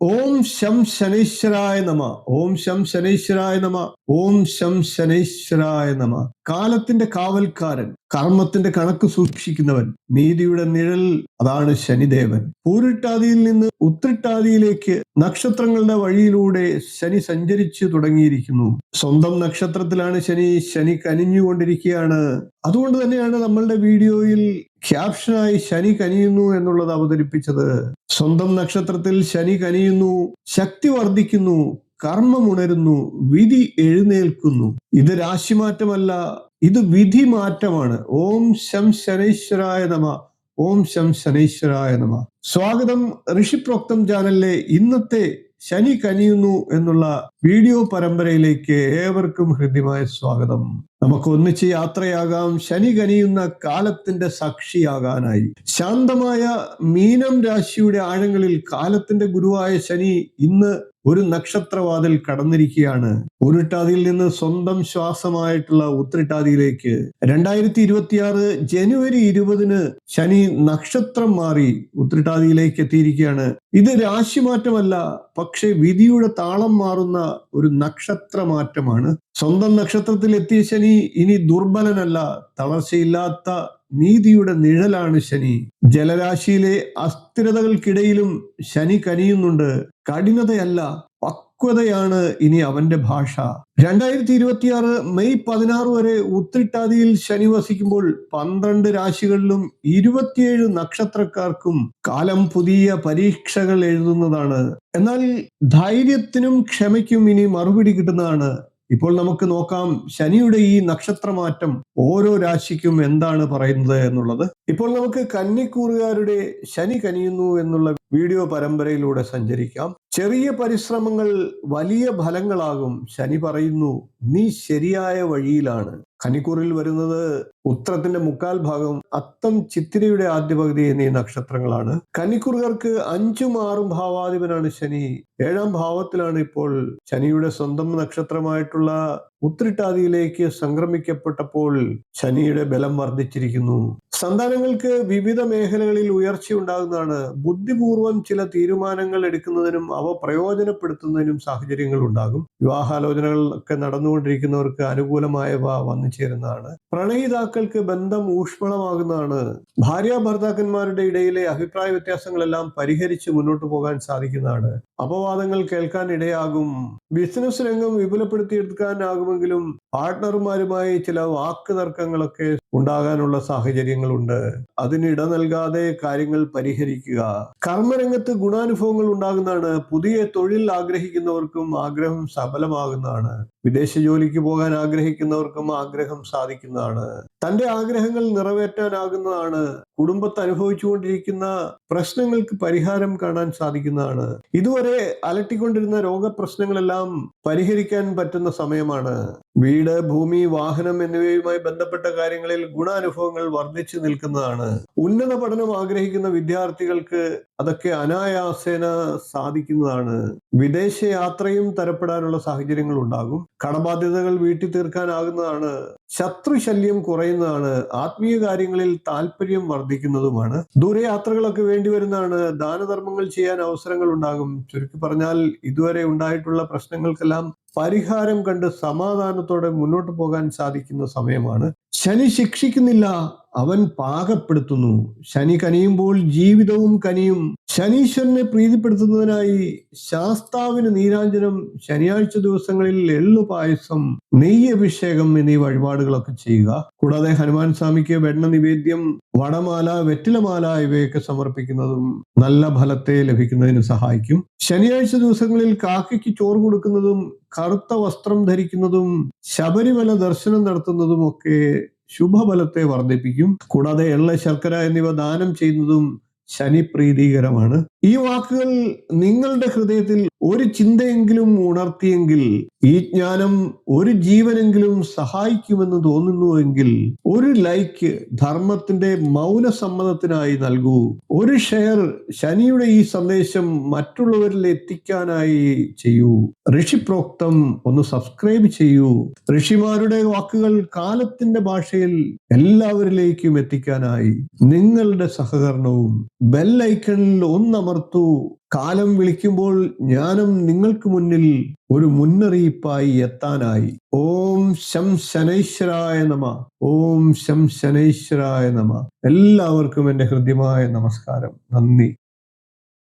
ഓം ശം ശനൈശ്വരായ നമ ഓം ശം ശനൈശ്വരായ നമ ഓം ശം ശനൈശ്വരായ നമ കാലത്തിന്റെ കാവൽക്കാരൻ കർമ്മത്തിന്റെ കണക്ക് സൂക്ഷിക്കുന്നവൻ നീതിയുടെ നിഴൽ അതാണ് ശനിദേവൻ. പൂരിട്ടാതിയിൽ നിന്ന് ഉത്രിട്ടാതിയിലേക്ക് നക്ഷത്രങ്ങളുടെ വഴിയിലൂടെ ശനി സഞ്ചരിച്ചു തുടങ്ങിയിരിക്കുന്നു. സ്വന്തം നക്ഷത്രത്തിലാണ് ശനി ശനി കനിഞ്ഞുകൊണ്ടിരിക്കുകയാണ്. അതുകൊണ്ട് തന്നെയാണ് നമ്മളുടെ വീഡിയോയിൽ ക്യാപ്ഷനായി ശനി കനിയുന്നു എന്നുള്ളത് അവതരിപ്പിച്ചത്. സ്വന്തം നക്ഷത്രത്തിൽ ശനി കനിയുന്നു ശക്തി വർദ്ധിക്കുന്നു കർമ്മം ഉണരുന്നു വിധി എഴുന്നേൽക്കുന്നു. ഇത് രാശിമാറ്റമല്ല ഇത് വിധി മാറ്റമാണ് ഓം ശം ശനൈശ്വരായ നമ ഓം ശം ശനൈശ്വരായ നമ. സ്വാഗതം ഋഷിപ്രോക്തം ചാനലിലെ ഇന്നത്തെ ശനി കനിയുന്നു എന്നുള്ള വീഡിയോ പരമ്പരയിലേക്ക് ഏവർക്കും ഹൃദ്യമായ സ്വാഗതം. നമുക്ക് ഒന്നിച്ച് യാത്രയാകാം. ശനി കനിയുന്ന കാലത്തിന്റെ സാക്ഷിയാകാനായി. ശാന്തമായ മീനം രാശിയുടെ ആഴങ്ങളിൽ കാലത്തിന്റെ ഗുരുവായ ശനി ഇന്ന് ഒരു നക്ഷത്രവാതിൽ കടന്നിരിക്കുകയാണ്. ഉരുട്ടാതിയിൽ നിന്ന് സ്വന്തം ശ്വാസമായിട്ടുള്ള ഉത്രിട്ടാതിയിലേക്ക്. രണ്ടായിരത്തി ഇരുപത്തിയാറ് ജനുവരി ഇരുപതിന് ശനി നക്ഷത്രം മാറി ഉത്രിട്ടാതിയിലേക്ക് എത്തിയിരിക്കുകയാണ്. ഇത് രാശിമാറ്റമല്ല പക്ഷെ വിധിയുടെ താളം മാറുന്ന ഒരു നക്ഷത്ര മാറ്റമാണ് സ്വന്തം നക്ഷത്രത്തിൽ എത്തിയ ശനി ഇനി ദുർബലനല്ല തളർച്ചയില്ലാത്ത നീതിയുടെ നിഴലാണ് ശനി. ജലരാശിയിലെ അസ്ഥിരതകൾക്കിടയിലും ശനി കനിയുന്നുണ്ട്. കഠിനതയല്ല പക്വതയാണ് ഇനി അവന്റെ ഭാഷ. രണ്ടായിരത്തി ഇരുപത്തിയാറ് മെയ് പതിനാറ് വരെ ഉത്രിട്ടാതിയിൽ ശനി വസിക്കുമ്പോൾ പന്ത്രണ്ട് രാശികളിലും ഇരുപത്തിയേഴ് നക്ഷത്രക്കാർക്കും കാലം പുതിയ പരീക്ഷകൾ എഴുതുന്നതാണ്. എന്നാൽ ധൈര്യത്തിനും ക്ഷമയ്ക്കും ഇനി മറുപടി കിട്ടുന്നതാണ് ഇപ്പോൾ നമുക്ക് നോക്കാം ശനിയുടെ ഈ നക്ഷത്രമാറ്റം ഓരോ രാശിക്കും എന്താണ് പറയുന്നത് എന്നുള്ളത്. ഇപ്പോൾ നമുക്ക് കന്നിക്കൂറുകാരുടെ ശനി കനിയുന്നു എന്നുള്ള വീഡിയോ പരമ്പരയിലൂടെ സഞ്ചരിക്കാം. ചെറിയ പരിശ്രമങ്ങൾ വലിയ ഫലങ്ങളാകും ശനി പറയുന്നു നീ ശരിയായ വഴിയിലാണ്. കനിക്കൂറിൽ വരുന്നത് ഉത്തരത്തിന്റെ മുക്കാൽ ഭാഗം അത്തം ചിത്തിരയുടെ ആദ്യ പകുതി എന്നീ നക്ഷത്രങ്ങളാണ്. കനിക്കുറുകർക്ക് അഞ്ചും ആറും ഭാവാധിപനാണ് ശനി. ഏഴാം ഭാവത്തിലാണ് ഇപ്പോൾ ശനിയുടെ സ്വന്തം നക്ഷത്രമായിട്ടുള്ള ഉത്രിട്ടാതിയിലേക്ക് സംക്രമിക്കപ്പെട്ടപ്പോൾ ശനിയുടെ ബലം വർദ്ധിച്ചിരിക്കുന്നു. സന്താനങ്ങൾക്ക് വിവിധ മേഖലകളിൽ ഉയർച്ച ഉണ്ടാകുന്നതാണ്. ബുദ്ധിപൂർവം ചില തീരുമാനങ്ങൾ എടുക്കുന്നതിനും അവ പ്രയോജനപ്പെടുത്തുന്നതിനും സാഹചര്യങ്ങൾ ഉണ്ടാകും. വിവാഹാലോചനകൾ ഒക്കെ നടന്നുകൊണ്ടിരിക്കുന്നവർക്ക് അനുകൂലമായവ വന്നു ചേരുന്നതാണ് പ്രണയിതാക്കൾക്ക് ബന്ധം ഊഷ്മളമാകുന്നതാണ്. ഭാര്യ ഭർത്താക്കന്മാരുടെ ഇടയിലെ അഭിപ്രായ വ്യത്യാസങ്ങളെല്ലാം പരിഹരിച്ച് മുന്നോട്ട് പോകാൻ സാധിക്കുന്നതാണ്. അപവാദങ്ങൾ കേൾക്കാൻ ഇടയാകും. ബിസിനസ് രംഗം വിപുലപ്പെടുത്തിയെടുക്കാനാകുമെങ്കിലും പാർട്ട്ണർമാരുമായി ചില വാക്ക് തർക്കങ്ങളൊക്കെ ഉണ്ടാകാനുള്ള സാഹചര്യങ്ങളുണ്ട്. അതിനിട നൽകാതെ കാര്യങ്ങൾ പരിഹരിക്കുക. കർമ്മരംഗത്ത് ഗുണാനുഭവങ്ങൾ ഉണ്ടാകുന്നതാണ്. പുതിയ തൊഴിൽ ആഗ്രഹിക്കുന്നവർക്കും ആഗ്രഹം സഫലമാകുന്നതാണ്. വിദേശ ജോലിക്ക് പോകാൻ ആഗ്രഹിക്കുന്നവർക്കും ആഗ്രഹം സാധിക്കുന്നതാണ്. തന്റെ ആഗ്രഹങ്ങൾ നിറവേറ്റാനാകുന്നതാണ് കുടുംബത്തെ അനുഭവിച്ചുകൊണ്ടിരിക്കുന്ന പ്രശ്നങ്ങൾക്ക് പരിഹാരം കാണാൻ സാധിക്കുന്നതാണ്. ഇതുവരെ അലട്ടിക്കൊണ്ടിരുന്ന രോഗപ്രശ്നങ്ങളെല്ലാം പരിഹരിക്കാൻ പറ്റുന്ന സമയമാണ്. വീട് ഭൂമി വാഹനം എന്നിവയുമായി ബന്ധപ്പെട്ട കാര്യങ്ങളിൽ ഗുണാനുഭവങ്ങൾ വർദ്ധിച്ചു നിൽക്കുന്നതാണ്. ഉന്നത പഠനം ആഗ്രഹിക്കുന്ന വിദ്യാർത്ഥികൾക്ക് അതൊക്കെ അനായാസേന സാധിക്കുന്നതാണ്. വിദേശ യാത്രയും തരപ്പെടാനുള്ള സാഹചര്യങ്ങൾ ഉണ്ടാകും കടബാധ്യതകൾ വീട്ടി തീർക്കാനാകുന്നതാണ് ശത്രുശല്യം കുറയുന്നതാണ്. ആത്മീയ കാര്യങ്ങളിൽ താല്പര്യം വർദ്ധിക്കുന്നതുമാണ്. ദൂരയാത്രകളൊക്കെ വേണ്ടി വരുന്നതാണ്. ദാനധർമ്മങ്ങൾ ചെയ്യാൻ അവസരങ്ങൾ ഉണ്ടാകും. ചുരുക്കി പറഞ്ഞാൽ ഇതുവരെ ഉണ്ടായിട്ടുള്ള പ്രശ്നങ്ങൾക്കെല്ലാം പരിഹാരം കണ്ട് സമാധാനത്തോടെ മുന്നോട്ട് പോകാൻ സാധിക്കുന്ന സമയമാണ്. ശനി ശിക്ഷിക്കുന്നില്ല. അവൻ പാകപ്പെടുത്തുന്നു. ശനി കനിയുമ്പോൾ ജീവിതവും കനിയും. ശനീശ്വരനെ പ്രീതിപ്പെടുത്തുന്നതിനായി ശാസ്താവിന് നീരാഞ്ജനം ശനിയാഴ്ച ദിവസങ്ങളിൽ എള്ളു പായസം നെയ്യ് അഭിഷേകം എന്നീ വഴിപാടുകളൊക്കെ ചെയ്യുക. കൂടാതെ ഹനുമാൻ സ്വാമിക്ക് വെണ്ണ നിവേദ്യം വടമാല വെറ്റിലമാല ഇവയൊക്കെ സമർപ്പിക്കുന്നതും നല്ല ഫലത്തെ ലഭിക്കുന്നതിന് സഹായിക്കും. ശനിയാഴ്ച ദിവസങ്ങളിൽ കാക്കയ്ക്ക് ചോറ് കൊടുക്കുന്നതും കറുത്ത വസ്ത്രം ധരിക്കുന്നതും ശബരിമല ദർശനം നടത്തുന്നതും ഒക്കെ ശുഭഫലത്തെ വർദ്ധിപ്പിക്കും. കൂടാതെ എള്ള ശർക്കര എന്നിവ ദാനം ചെയ്യുന്നതും ശനി പ്രീതികരമാണ് ഈ വാക്കുകൾ നിങ്ങളുടെ ഹൃദയത്തിൽ ഒരു ചിന്തയെങ്കിലും ഉണർത്തിയെങ്കിൽ ഈ ജ്ഞാനം ഒരു ജീവനെങ്കിലും സഹായിക്കുമെന്ന് തോന്നുന്നുവെങ്കിൽ ഒരു ലൈക്ക് ധർമ്മത്തിന്റെ മൗന മൗനസമ്മതത്തിനായി നൽകൂ. ഒരു ഷെയർ ശനിയുടെ ഈ സന്ദേശം മറ്റുള്ളവരിൽ എത്തിക്കാനായി ചെയ്യൂ. ഋഷിപ്രോക്തം ഒന്ന് സബ്സ്ക്രൈബ് ചെയ്യൂ. ഋഷിമാരുടെ വാക്കുകൾ കാലത്തിന്റെ ഭാഷയിൽ എല്ലാവരിലേക്കും എത്തിക്കാനായി നിങ്ങളുടെ സഹകരണവും ബെല്ലൈക്കണിൽ ഒന്നമർ ഓർത്തു കാലം വിളിക്കുമ്പോൾ ഞാനും നിങ്ങൾക്ക് മുന്നിൽ ഒരു മുന്നറിയിപ്പായി എത്താനായി. ഓം ശം ശനൈശ്വരായ നമ. ഓം ശം ശനൈശ്വരായ നമ. എല്ലാവർക്കും എന്റെ ഹൃദ്യമായ നമസ്കാരം. നന്ദി.